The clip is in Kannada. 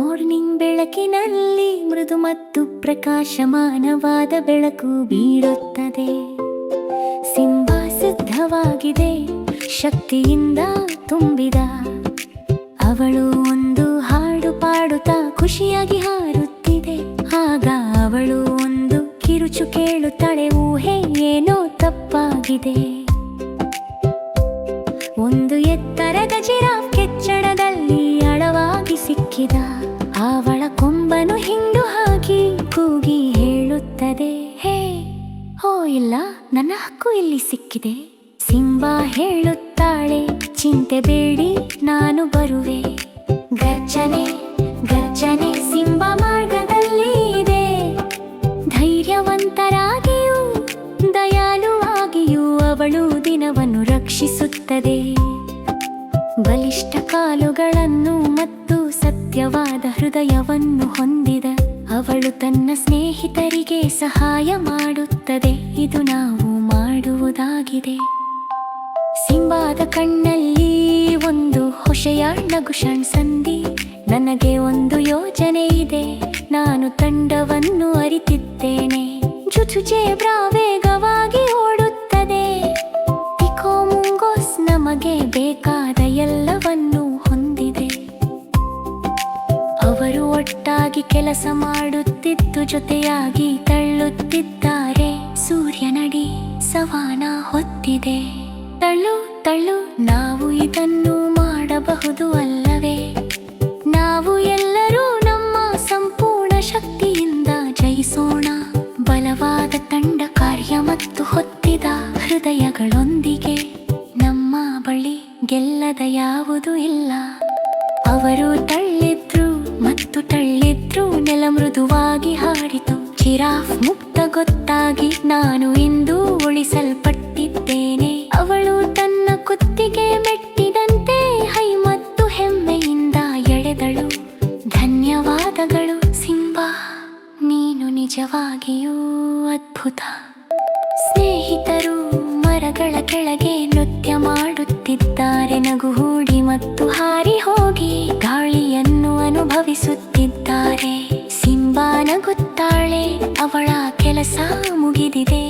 ಮಾರ್ನಿಂಗ್ ಬೆಳಕಿನಲ್ಲಿ ಮೃದು ಮತ್ತು ಪ್ರಕಾಶಮಾನವಾದ ಬೆಳಕು ಬೀಳುತ್ತದೆ ಸಿಂಹ ಸಿದ್ಧವಾಗಿದೆ, ಶಕ್ತಿಯಿಂದ ತುಂಬಿದ. ಅವಳು ಒಂದು ಹಾಡು ಪಾಡುತ್ತಾ ಖುಷಿಯಾಗಿ ಹಾರುತ್ತಿದೆ. ಆಗ ಅವಳು ಒಂದು ಕಿರುಚು ಕೇಳುತ್ತಾಳೆ ಊಹೆ ಏನೋ ತಪ್ಪಾಗಿದೆ. ಒಂದು ಎತ್ತರದ ಜಿರಾಫ್ ಕೆಚ್ಚಡದಲ್ಲಿ ಇಲ್ಲ, ನನ್ನ ಹಕ್ಕು ಇಲ್ಲಿ ಸಿಕ್ಕಿದೆ? ಸಿಂಬಾ ಹೇಳುತ್ತಾಳೆ, ಚಿಂತೆ ಬೇಡಿ, ನಾನು ಬರುವೆ. ಗರ್ಜನೆ ಗರ್ಜನೆ ಸಿಂಬಾ ಮಾರ್ಗದಲ್ಲಿ ಇದೆ. ಧೈರ್ಯವಂತರಾಗಿಯೂ ದಯಾಳುವಾಗಿಯೂ ಅವಳು ದಿನವನ್ನು ರಕ್ಷಿಸುತ್ತದೆ. ಬಲಿಷ್ಠ ಕಾಲುಗಳನ್ನು ಮತ್ತು ಸತ್ಯವಾದ ಹೃದಯವನ್ನು ಹೊಂದಿದ. ಅವಳು ತನ್ನ ಸ್ನೇಹಿತರಿಗೆ ಸಹಾಯ ಮಾಡುತ್ತದೆ. ಇದು ನಾವು ಮಾಡುವುದಾಗಿದೆ. ಸಿಂಬಾದ ಕಣ್ಣಲ್ಲಿ ಒಂದು ಹೊಸೆಯ ನಗು ಸಂಧಿ. ನನಗೆ ಒಂದು ಯೋಜನೆ ಇದೆ. ನಾನು ತಂಡವನ್ನು ಅರಿತಿದ್ದೇನೆ. ಜುಜುಜೆ ಜೇಬ್ರಾ ಕೆಲಸ ಮಾಡುತ್ತಿದ್ದು ಜೊತೆಯಾಗಿ ತಳ್ಳುತ್ತಿದ್ದಾರೆ. ಸೂರ್ಯನಡಿ ಸವಾನ ಹೊತ್ತಿದೆ. ತಳ್ಳು ತಳ್ಳು, ನಾವು ಇದನ್ನು ಮಾಡಬಹುದು ಅಲ್ಲವೇ? ನಾವು ಎಲ್ಲರೂ ನಮ್ಮ ಸಂಪೂರ್ಣ ಶಕ್ತಿಯಿಂದ ಜಯಿಸೋಣ. ಬಲವಾದ ತಂಡ ಕಾರ್ಯ ಮತ್ತು ಹೊತ್ತಿದ ಹೃದಯಗಳೊಂದಿಗೆ. ನಮ್ಮ ಬಳಿ ಗೆಲ್ಲದ ಯಾವುದೂ ಇಲ್ಲ. ಅವರು ನೆಲ ಮೃದುವಾಗಿ ಹಾಡಿತು. ಜಿರಾಫ್ ಮುಕ್ತ ಗೊತ್ತಾಗಿ ನಾನು ಇಂದು ಉಳಿಸಲ್ಪಟ್ಟಿದ್ದೇನೆ. ಅವಳು ತನ್ನ ಕುತ್ತಿಗೆ ಮೆಟ್ಟಿದಂತೆ ಹೈ ಮತ್ತು ಹೆಮ್ಮೆಯಿಂದ ಎಳೆದಳು. ಧನ್ಯವಾದಗಳು ಸಿಂಬಾ, ನೀನು ನಿಜವಾಗಿಯೂ ಅದ್ಭುತ. ಸ್ನೇಹಿತರು ಮರಗಳ ಕೆಳಗೆ ನೃತ್ಯ ಮಾಡುತ್ತಿದ್ದಾರೆ ನಗು. ಕೆಲಸ ಮುಗಿದಿದೆ.